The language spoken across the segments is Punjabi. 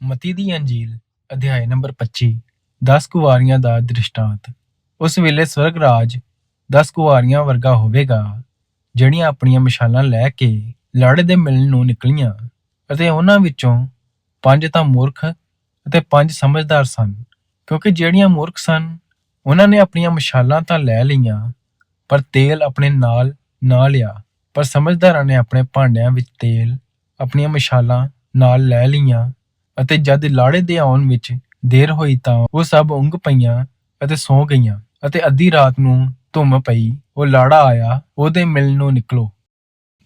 ਮਤੀ ਦੀ ਅੰਜੀਲ, ਅਧਿਆਇ ਨੰਬਰ 25 10 ਕੁਵਾਰੀਆਂ ਦਾ ਦ੍ਰਿਸ਼ਟਾਂਤ। ਉਸ ਵੇਲੇ ਸਵਰਗ ਰਾਜ 10 ਕੁਵਾਰੀਆਂ ਵਰਗਾ ਹੋਵੇਗਾ, ਜਿਹੜੀਆਂ ਆਪਣੀਆਂ ਮਸ਼ਾਲਾਂ ਲੈ ਕੇ ਲਾੜੇ ਦੇ ਮਿਲਣ ਨੂੰ ਨਿਕਲੀਆਂ ਅਤੇ ਉਹਨਾਂ ਵਿੱਚੋਂ ਪੰਜ ਤਾਂ ਮੂਰਖ ਅਤੇ ਪੰਜ ਸਮਝਦਾਰ ਸਨ, ਕਿਉਂਕਿ ਜਿਹੜੀਆਂ ਮੂਰਖ ਸਨ, ਉਹਨਾਂ ਨੇ ਆਪਣੀਆਂ ਮਸ਼ਾਲਾਂ ਤਾਂ ਲੈ ਲਈਆਂ, ਪਰ ਤੇਲ ਆਪਣੇ ਨਾਲ ਨਾ ਲਿਆ, ਪਰ ਸਮਝਦਾਰਾਂ ਨੇ ਆਪਣੇ ਭਾਂਡਿਆਂ ਵਿੱਚ ਤੇਲ, ਆਪਣੀਆਂ ਮਸ਼ਾਲਾਂ ਨਾਲ ਲੈ ਲਈਆਂ ਅਤੇ ਜਦ ਲਾੜੇ ਦੇ ਆਉਣ ਵਿੱਚ ਦੇਰ ਹੋਈ ਤਾਂ ਉਹ ਸਭ ਉਂਘ ਪਈਆਂ ਅਤੇ ਸੌਂ ਗਈਆਂ ਅਤੇ ਅੱਧੀ ਰਾਤ ਨੂੰ ਧੁੰਮ ਪਈ। ਉਹ ਲਾੜਾ ਆਇਆ, ਉਹਦੇ ਮਿਲਣ ਨੂੰ ਨਿਕਲੋ।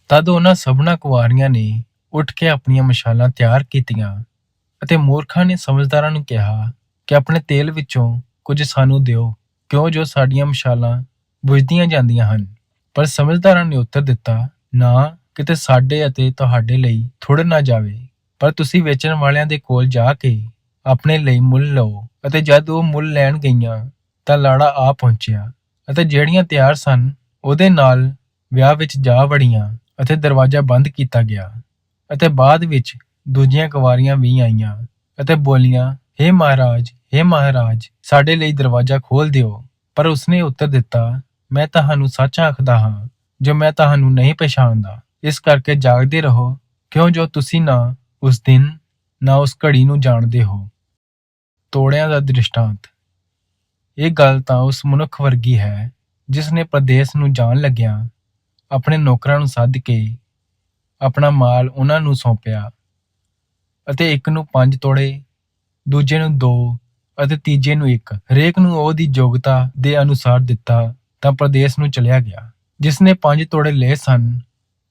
ਤਦ ਉਹਨਾਂ ਸਭਨਾ ਕੁਵਾਰੀਆਂ ਨੇ ਉੱਠ ਕੇ ਆਪਣੀਆਂ ਮਸ਼ਾਲਾਂ ਤਿਆਰ ਕੀਤੀਆਂ ਅਤੇ ਮੂਰਖਾਂ ਨੇ ਸਮਝਦਾਰਾਂ ਨੂੰ ਕਿਹਾ ਕਿ ਆਪਣੇ ਤੇਲ ਵਿੱਚੋਂ ਕੁਝ ਸਾਨੂੰ ਦਿਓ, ਕਿਉਂ ਜੋ ਸਾਡੀਆਂ ਮਸ਼ਾਲਾਂ ਬੁਝਦੀਆਂ ਜਾਂਦੀਆਂ ਹਨ। ਪਰ ਸਮਝਦਾਰਾਂ ਨੇ ਉੱਤਰ ਦਿੱਤਾ, ਨਾ, ਕਿਤੇ ਸਾਡੇ ਅਤੇ ਤੁਹਾਡੇ ਲਈ ਥੋੜ੍ਹ ਨਾ ਜਾਵੇ। ਪਰ ਤੁਸੀਂ ਵੇਚਣ ਵਾਲਿਆਂ ਦੇ ਕੋਲ ਜਾ ਕੇ ਆਪਣੇ ਲਈ ਮੁੱਲ ਲਓ ਅਤੇ ਜਦ ਉਹ ਮੁੱਲ ਲੈਣ ਗਈਆਂ ਤਾਂ ਲਾੜਾ ਆ ਪਹੁੰਚਿਆ ਅਤੇ ਜਿਹੜੀਆਂ ਤਿਆਰ ਸਨ ਉਹਦੇ ਨਾਲ ਵਿਆਹ ਵਿੱਚ ਜਾ ਵੜੀਆਂ ਅਤੇ ਦਰਵਾਜ਼ਾ ਬੰਦ ਕੀਤਾ ਗਿਆ ਅਤੇ ਬਾਅਦ ਵਿੱਚ ਦੂਜੀਆਂ ਕੁਵਾਰੀਆਂ ਵੀ ਆਈਆਂ ਅਤੇ ਬੋਲੀਆਂ हे ਮਹਾਰਾਜ हे ਮਹਾਰਾਜ, ਸਾਡੇ ਲਈ ਦਰਵਾਜ਼ਾ ਖੋਲ ਦਿਓ। ਪਰ ਉਸਨੇ ਉੱਤਰ ਦਿੱਤਾ, ਮੈਂ ਤੁਹਾਨੂੰ ਸੱਚ ਆਖਦਾ ਹਾਂ, ਜੋ ਮੈਂ ਤੁਹਾਨੂੰ ਨਹੀਂ ਪਛਾਣਦਾ। ਇਸ ਕਰਕੇ ਜਾਗਦੇ ਰਹੋ, ਕਿਉਂ ਜੋ ਤੁਸੀਂ ਨਾ ਉਸ ਦਿਨ ਨਾ ਉਸ ਘੜੀ ਨੂੰ ਜਾਣਦੇ ਹੋ। ਤੋੜਿਆਂ ਦਾ ਦ੍ਰਿਸ਼ਟਾਂਤ। ਇਹ ਗੱਲ ਤਾਂ ਉਸ ਮਨੁੱਖ ਵਰਗੀ ਹੈ, ਜਿਸ ਨੇ ਪ੍ਰਦੇਸ਼ ਨੂੰ ਜਾਣ ਲੱਗਿਆ ਆਪਣੇ ਨੌਕਰਾਂ ਨੂੰ ਸੱਦ ਕੇ ਆਪਣਾ ਮਾਲ ਉਹਨਾਂ ਨੂੰ ਸੌਂਪਿਆ ਅਤੇ ਇੱਕ ਨੂੰ ਪੰਜ ਤੋੜੇ, ਦੂਜੇ ਨੂੰ ਦੋ ਅਤੇ ਤੀਜੇ ਨੂੰ ਇੱਕ। ਹਰੇਕ ਨੂੰ ਉਹਦੀ ਯੋਗਤਾ ਦੇ ਅਨੁਸਾਰ ਦਿੱਤਾ ਤਾਂ ਪ੍ਰਦੇਸ਼ ਨੂੰ ਚਲਿਆ ਗਿਆ। ਜਿਸ ਨੇ ਪੰਜ ਤੋੜੇ ਲਏ ਸਨ,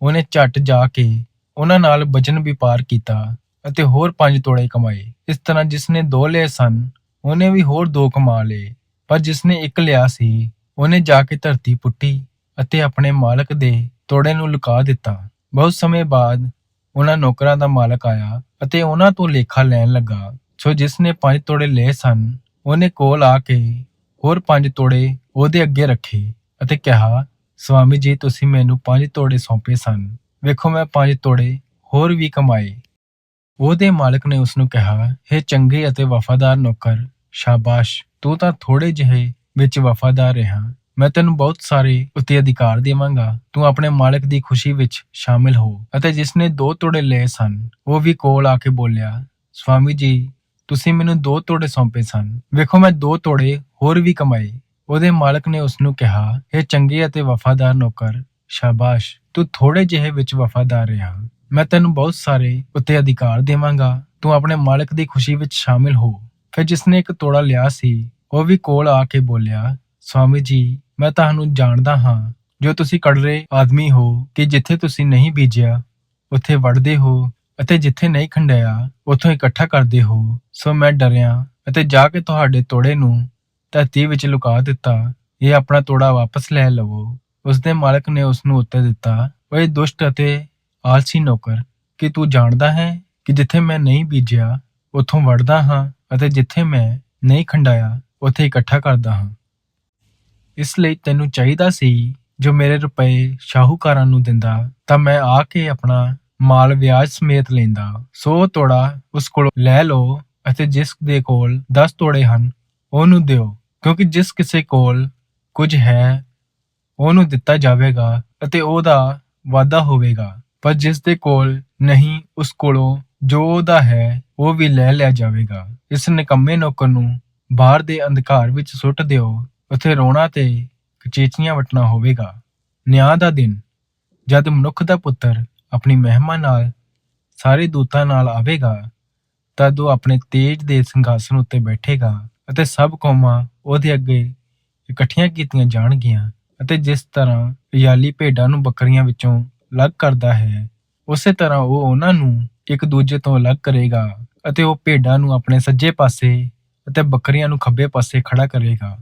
ਉਹਨੇ ਝੱਟ ਜਾ ਕੇ ਉਹਨਾਂ ਨਾਲ ਵਚਨ ਵਪਾਰ ਕੀਤਾ ਅਤੇ ਹੋਰ ਪੰਜ ਤੋੜੇ ਕਮਾਏ। ਇਸ ਤਰ੍ਹਾਂ ਜਿਸ ਨੇ ਦੋ ਲਏ ਸਨ, ਉਹਨੇ ਵੀ ਹੋਰ ਦੋ ਕਮਾ ਲਏ। ਪਰ ਜਿਸਨੇ ਇੱਕ ਲਿਆ ਸੀ, ਉਹਨੇ ਜਾ ਕੇ ਧਰਤੀ ਪੁੱਟੀ ਅਤੇ ਆਪਣੇ ਮਾਲਕ ਦੇ ਤੋੜੇ ਨੂੰ ਲੁਕਾ ਦਿੱਤਾ। ਬਹੁਤ ਸਮੇਂ ਬਾਅਦ ਉਹਨਾਂ ਨੌਕਰਾਂ ਦਾ ਮਾਲਕ ਆਇਆ ਅਤੇ ਉਹਨਾਂ ਤੋਂ ਲੇਖਾ ਲੈਣ ਲੱਗਾ। ਸੋ ਜਿਸ ਨੇ ਪੰਜ ਤੋੜੇ ਲਏ ਸਨ, ਉਹਨੇ ਕੋਲ ਆ ਕੇ ਹੋਰ ਪੰਜ ਤੋੜੇ ਉਹਦੇ ਅੱਗੇ ਰੱਖੇ ਅਤੇ ਕਿਹਾ, ਸਵਾਮੀ ਜੀ, ਤੁਸੀਂ ਮੈਨੂੰ ਪੰਜ ਤੋੜੇ ਸੌਂਪੇ ਸਨ। ਵੇਖੋ ਮੈਂ ਪੰਜ ਤੋੜੇ, ਹੋਰ ਵੀ ਕਮਾਏ। ਉਹਦੇ ਮਾਲਕ ਨੇ ਉਸ ਨੂੰ ਕਿਹਾ हे ਚੰਗੇ ਅਤੇ ਵਫਾਦਾਰ ਨੌਕਰ, ਸ਼ਾਬਾਸ਼, ਤੂੰ ਤਾਂ ਥੋੜੇ ਜਿਹੇ ਵਿੱਚ ਵਫਾਦਾਰ ਰਿਹਾ। ਮੈਂ ਤੈਨੂੰ ਬਹੁਤ ਸਾਰੇ ਉੱਤੇ ਅਧਿਕਾਰ ਦੇਵਾਂਗਾ। ਤੂੰ ਆਪਣੇ ਮਾਲਕ ਦੀ ਖੁਸ਼ੀ ਵਿੱਚ ਸ਼ਾਮਿਲ ਹੋ ਅਤੇ ਜਿਸ ਨੇ ਦੋ ਤੋੜੇ ਲਏ ਸਨ, ਉਹ ਵੀ ਕੋਲ ਆ ਕੇ ਬੋਲਿਆ, ਸਵਾਮੀ ਜੀ, ਤੁਸੀਂ ਮੈਨੂੰ ਦੋ ਤੋੜੇ ਸੌਂਪੇ ਸਨ। ਵੇਖੋ ਮੈਂ ਦੋ ਤੋੜੇ ਹੋਰ ਵੀ ਕਮਾਏ। ਉਹਦੇ ਮਾਲਕ ਨੇ ਉਸ ਨੂੰ ਕਿਹਾ ਇਹ ਚੰਗੇ ਅਤੇ ਵਫਾਦਾਰ ਨੌਕਰ ਸ਼ਾਬਾਸ਼, ਤੂੰ ਥੋੜੇ ਜਿਹੇ ਵਿੱਚ ਵਫਾਦਾਰ ਰਿਹਾ। ਮੈਂ ਤੈਨੂੰ ਬਹੁਤ ਸਾਰੇ ਉੱਤੇ ਅਧਿਕਾਰ ਦੇਵਾਂਗਾ। ਤੂੰ ਆਪਣੇ ਮਾਲਕ ਦੀ ਖੁਸ਼ੀ ਵਿੱਚ ਸ਼ਾਮਿਲ ਹੋ। ਫਿਰ ਜਿਸਨੇ ਇੱਕ ਤੋੜਾ ਲਿਆ ਸੀ, ਉਹ ਵੀ ਕੋਲ ਆ ਕੇ ਬੋਲਿਆ, ਸਵਾਮੀ ਜੀ, ਮੈਂ ਤੁਹਾਨੂੰ ਜਾਣਦਾ ਹਾਂ। ਜੋ ਤੁਸੀਂ ਕੜਰੇ ਆਦਮੀ ਹੋ, ਕਿ ਜਿੱਥੇ ਤੁਸੀਂ ਨਹੀਂ ਬੀਜਿਆ, ਉੱਥੇ ਵੜਦੇ ਹੋ ਅਤੇ ਜਿੱਥੇ ਨਹੀਂ ਖੰਡਿਆ, ਉੱਥੋਂ ਇਕੱਠਾ ਕਰਦੇ ਹੋ। ਸੋ ਮੈਂ ਡਰਿਆ ਅਤੇ ਜਾ ਕੇ ਤੁਹਾਡੇ ਤੋੜੇ ਨੂੰ ਧਰਤੀ ਵਿੱਚ ਲੁਕਾ ਦਿੱਤਾ। ਇਹ ਆਪਣਾ ਤੋੜਾ ਵਾਪਸ ਲੈ ਲਵੋ। ਉਸਦੇ ਮਾਲਕ ਨੇ ਉਸ ਨੂੰ ਉੱਤਰ ਦਿੱਤਾ, ਓਏ ਦੁਸ਼ਟ ਅਤੇ ਆਲਸੀ ਨੌਕਰ, ਕਿ ਤੂੰ ਜਾਣਦਾ ਹੈ ਕਿ ਜਿੱਥੇ ਮੈਂ ਨਹੀਂ ਬੀਜਿਆ, ਉੱਥੋਂ ਵੜਦਾ ਹਾਂ ਅਤੇ ਜਿੱਥੇ ਮੈਂ ਨਹੀਂ ਖੰਡਾਇਆ, ਉੱਥੇ ਇਕੱਠਾ ਕਰਦਾ ਹਾਂ। ਇਸ ਲਈ ਤੈਨੂੰ ਚਾਹੀਦਾ ਸੀ, ਜੋ ਮੇਰੇ ਰੁਪਏ ਸ਼ਾਹੂਕਾਰਾਂ ਨੂੰ ਦਿੰਦਾ, ਤਾਂ ਮੈਂ ਆ ਕੇ ਆਪਣਾ ਮਾਲ ਵਿਆਜ ਸਮੇਤ ਲੈਂਦਾ। ਸੋ ਤੋੜਾ ਉਸ ਕੋਲ ਲੈ ਲਓ ਅਤੇ ਜਿਸ ਦੇ ਕੋਲ 10 ਤੋੜੇ ਹਨ, ਉਹਨੂੰ ਦਿਓ, ਕਿਉਂਕਿ ਜਿਸ ਕਿਸੇ ਕੋਲ ਕੁਝ ਹੈ ਉਹਨੂੰ ਦਿੱਤਾ ਜਾਵੇਗਾ ਅਤੇ ਉਹਦਾ ਵਾਧਾ ਹੋਵੇਗਾ। ਪਰ ਜਿਸ ਦੇ ਕੋਲ ਨਹੀਂ, ਉਸ ਕੋਲੋਂ ਜੋ ਉਹਦਾ ਹੈ, ਉਹ ਵੀ ਲੈ ਲਿਆ ਜਾਵੇਗਾ। ਇਸ ਨਿਕੰਮੇ ਨੌਕਰ ਨੂੰ ਬਾਹਰ ਦੇ ਅੰਧਕਾਰ ਵਿੱਚ ਸੁੱਟ ਦਿਓ, ਉੱਥੇ ਰੋਣਾ ਤੇ ਕਚੇਚੀਆਂ ਵਟਣਾ ਹੋਵੇਗਾ। ਨਿਆਂ ਦਾ ਦਿਨ। ਜਦ ਮਨੁੱਖ ਦਾ ਪੁੱਤਰ ਆਪਣੀ ਮਹਿਮਾ ਨਾਲ ਸਾਰੇ ਦੂਤਾਂ ਨਾਲ ਆਵੇਗਾ, ਤਦ ਉਹ ਆਪਣੇ ਤੇਜ ਦੇ ਸਿੰਘਾਸਨ ਉੱਤੇ ਬੈਠੇਗਾ ਅਤੇ ਸਭ ਕੌਮਾਂ ਉਹਦੇ ਅੱਗੇ ਇਕੱਠੀਆਂ ਕੀਤੀਆਂ ਜਾਣਗੀਆਂ। ਅਤੇ ਜਿਸ ਤਰ੍ਹਾਂ ਰਿਆਲੀ ਭੇਡਾਂ ਨੂੰ ਬੱਕਰੀਆਂ ਵਿੱਚੋਂ ਅਲੱਗ ਕਰਦਾ ਹੈ, ਉਸੇ ਤਰ੍ਹਾਂ ਉਹ ਉਹਨਾਂ ਨੂੰ ਇੱਕ ਦੂਜੇ ਤੋਂ ਅਲੱਗ ਕਰੇਗਾ ਅਤੇ ਉਹ ਭੇਡਾਂ ਨੂੰ ਆਪਣੇ ਸੱਜੇ ਪਾਸੇ ਅਤੇ ਬੱਕਰੀਆਂ ਨੂੰ ਖੱਬੇ ਪਾਸੇ ਖੜਾ ਕਰੇਗਾ।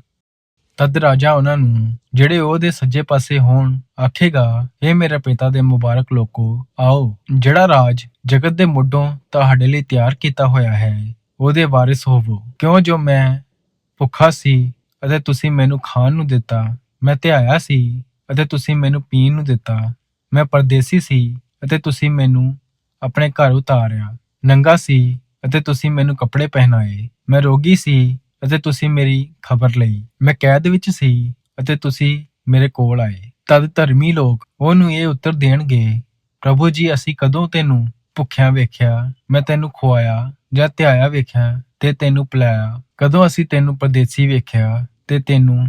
ਤਦ ਰਾਜਾ ਉਹਨਾਂ ਨੂੰ, ਜਿਹੜੇ ਉਹਦੇ ਸੱਜੇ ਪਾਸੇ ਹੋਣ, ਆਖੇਗਾ ਇਹ ਮੇਰੇ ਪਿਤਾ ਦੇ ਮੁਬਾਰਕ ਲੋਕੋ, ਆਓ, ਜਿਹੜਾ ਰਾਜ ਜਗਤ ਦੇ ਮੁੱਢੋਂ ਤੁਹਾਡੇ ਲਈ ਤਿਆਰ ਕੀਤਾ ਹੋਇਆ ਹੈ, ਉਹਦੇ ਵਾਰਿਸ ਹੋਵੋ। ਕਿਉਂ ਜੋ ਮੈਂ ਭੁੱਖਾ ਸੀ ਅਤੇ ਤੁਸੀਂ ਮੈਨੂੰ ਖਾਣ ਨੂੰ ਦਿੱਤਾ ਮੈਂ ਧਿਆਇਆ ਸੀ ਅਤੇ ਤੁਸੀਂ ਮੈਨੂੰ ਪੀਣ ਨੂੰ ਦਿੱਤਾ। ਮੈਂ ਪਰਦੇਸੀ ਸੀ ਅਤੇ ਤੁਸੀਂ ਮੈਨੂੰ ਆਪਣੇ ਘਰ ਉਤਾਰਿਆ। ਨੰਗਾ ਸੀ ਅਤੇ ਤੁਸੀਂ ਮੈਨੂੰ ਕੱਪੜੇ ਪਹਿਨਾਏ। ਮੈਂ ਰੋਗੀ ਸੀ ਅਤੇ ਤੁਸੀਂ ਮੇਰੀ ਖਬਰ ਲਈ। ਮੈਂ ਕੈਦ ਵਿੱਚ ਸੀ ਅਤੇ ਤੁਸੀਂ ਮੇਰੇ ਕੋਲ ਆਏ। ਤਦ ਧਰਮੀ ਲੋਕ ਉਹਨੂੰ ਇਹ ਉੱਤਰ ਦੇਣਗੇ, ਪ੍ਰਭੂ ਜੀ, ਅਸੀਂ ਕਦੋਂ ਤੈਨੂੰ ਭੁੱਖਿਆਂ ਵੇਖਿਆ? ਮੈਂ ਤੈਨੂੰ ਖਵਾਇਆ ਜਾਂ ਧਿਆਇਆ ਵੇਖਿਆ ਤੇ ਤੈਨੂੰ ਪਿਲਾਇਆ? ਕਦੋਂ ਅਸੀਂ ਤੈਨੂੰ ਪਰਦੇਸੀ ਵੇਖਿਆ ਤੇ ਤੈਨੂੰ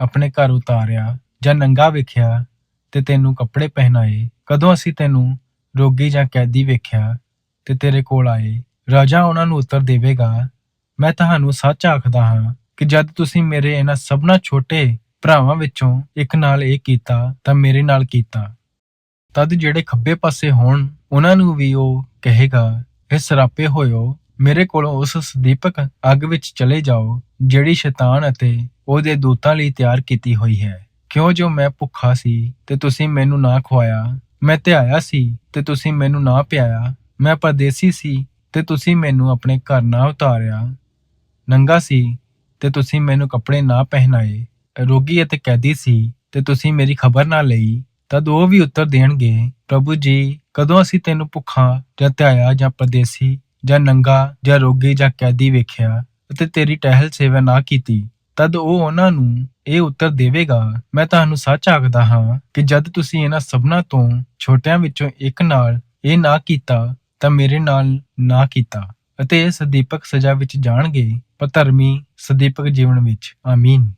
ਆਪਣੇ ਘਰ ਉਤਾਰਿਆ ਜਾਂ ਨੰਗਾ ਵੇਖਿਆ ਤੇ ਤੈਨੂੰ ਕੱਪੜੇ ਪਹਿਨਾਏ, ਕਦੋਂ ਅਸੀਂ ਤੈਨੂੰ ਰੋਗੀ ਜਾਂ ਕੈਦੀ ਵੇਖਿਆ ਤੇ ਤੇਰੇ ਕੋਲ ਆਏ, ਰਾਜਾ ਉਹਨਾਂ ਨੂੰ ਉੱਤਰ ਦੇਵੇਗਾ, ਮੈਂ ਤੁਹਾਨੂੰ ਸੱਚ ਆਖਦਾ ਹਾਂ ਕਿ ਜਦ ਤੁਸੀਂ ਮੇਰੇ ਇਹਨਾਂ ਸਭਨਾ ਛੋਟੇ ਭਰਾਵਾਂ ਵਿੱਚੋਂ ਇੱਕ ਨਾਲ ਇਹ ਕੀਤਾ, ਤਾਂ ਮੇਰੇ ਨਾਲ ਕੀਤਾ। ਤਦ ਜਿਹੜੇ ਖੱਬੇ ਪਾਸੇ ਹੋਣ, ਉਹਨਾਂ ਨੂੰ ਵੀ ਉਹ ਕਹੇਗਾ ਇਹ ਸਰਾਪੇ ਹੋਇਓ, ਮੇਰੇ ਕੋਲੋਂ ਉਸ ਸਦੀਪਕ ਅੱਗ ਵਿੱਚ ਚਲੇ ਜਾਓ, ਜਿਹੜੀ ਸ਼ੈਤਾਨ ਅਤੇ ਉਹਦੇ ਦੂਤਾਂ ਲਈ ਤਿਆਰ ਕੀਤੀ ਹੋਈ ਹੈ। ਕਿਉਂ ਜੋ ਮੈਂ ਭੁੱਖਾ ਸੀ ਤੇ ਤੁਸੀਂ ਮੈਨੂੰ ਨਾ ਖਵਾਇਆ ਮੈਂ ਧਿਆਇਆ ਸੀ ਤੇ ਤੁਸੀਂ ਮੈਨੂੰ ਨਾ ਪਿਆਇਆ। ਮੈਂ ਪਰਦੇਸੀ ਸੀ ਤੇ ਤੁਸੀਂ ਮੈਨੂੰ ਆਪਣੇ ਘਰ ਨਾ ਉਤਾਰਿਆ। ਨੰਗਾ ਸੀ ਤੇ ਤੁਸੀਂ ਮੈਨੂੰ ਕੱਪੜੇ ਨਾ ਪਹਿਨਾਏ। ਰੋਗੀ ਅਤੇ ਕੈਦੀ ਸੀ ਤੇ ਤੁਸੀਂ ਮੇਰੀ ਖਬਰ ਨਾ ਲਈ। ਤਦ ਉਹ ਵੀ ਉੱਤਰ ਦੇਣਗੇ, ਪ੍ਰਭੂ ਜੀ, ਕਦੋਂ ਅਸੀਂ ਤੈਨੂੰ ਭੁੱਖਾ ਜਾਂ ਧਿਆਇਆ ਜਾਂ ਪਰਦੇਸੀ ਜਾਂ ਨੰਗਾ ਜਾਂ ਰੋਗੀ ਜਾਂ ਕੈਦੀ ਵੇਖਿਆ ਅਤੇ ਤੇਰੀ ਟਹਿਲ ਸੇਵਾ ਨਾ ਕੀਤੀ? ਤਦ ਉਹ ਉਹਨਾਂ ਨੂੰ ਇਹ ਉੱਤਰ ਦੇਵੇਗਾ, ਮੈਂ ਤੁਹਾਨੂੰ ਸੱਚ ਆਖਦਾ ਹਾਂ ਕਿ ਜਦ ਤੁਸੀਂ ਇਹਨਾਂ ਸਭਨਾਂ ਤੋਂ ਛੋਟਿਆਂ ਵਿੱਚੋਂ ਇੱਕ ਨਾਲ ਇਹ ਨਾ ਕੀਤਾ, ਤਾਂ ਮੇਰੇ ਨਾਲ ਨਾ ਕੀਤਾ ਅਤੇ ਇਹ ਸਦੀਪਕ ਸਜ਼ਾ ਵਿੱਚ ਜਾਣਗੇ, ਪਰ ਧਰਮੀ ਸਦੀਪਕ ਜੀਵਨ ਵਿੱਚ। ਆਮੀਨ।